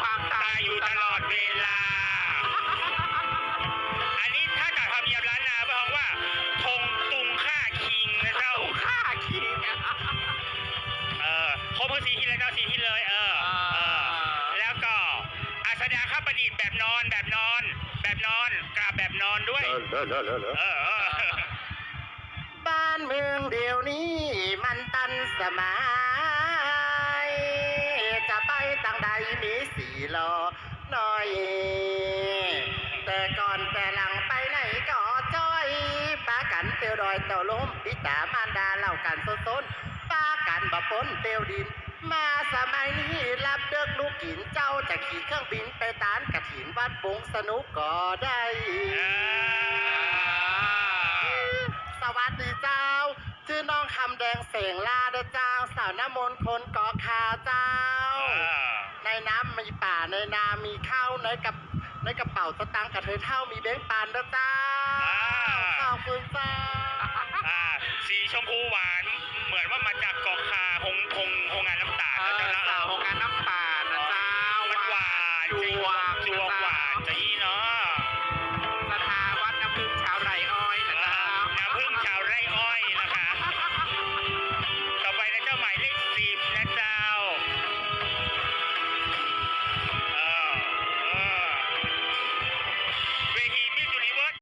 ความตายอยู่ตลอดเวลา อันนี้ถ้าจากธรรมเนียมล้านนาแปลว่าธงตุงฆ่าคิงนะเจ้า ฆ่าคิง เออครบเพื่อสีที่แล้วเจ้าสีที่เลย เออ เออ แล้วก็อาสดาข้าประดิษฐ์แบบนอนแบบนอน แบบนอนกราบแบบนอนด้วยเออเออ บ้านเมืองเดี๋ยวนี้มันตันสมั ไปต่างใดมีสีลอหน่อย แต่ก่อนแต่หลังไปไหนก็จ้อยปากันเตียวดอยเต่าล้มปิตามารดาเล่ากันโซนๆปากันบะปนเตียวดิน มาสมัยนี้รับเด็กลูกกินเจ้าจะขี่เครื่องบินไปตานกระถินวัดปงสนุกก็ได้ สวัสดีเจ้า ชื่อน้องคำแดงเสียงลาเด้อเจ้าสาวน้ำมนต์คนกาะคาเจ้า ในน้ำมีป่าในนามีข้าวในกับในกระเป๋าสตังกับเธอเท่ามีเบ้งปานด้วยจ้าอ่า ขอบคุณจ้าสีชมพูหวานเหมือนว่ามาจากเกาะคาหงพงหงงานน้ำตาลนะจ้านะสงารน้ำป่านะเจ้ามันหวานจริงจัว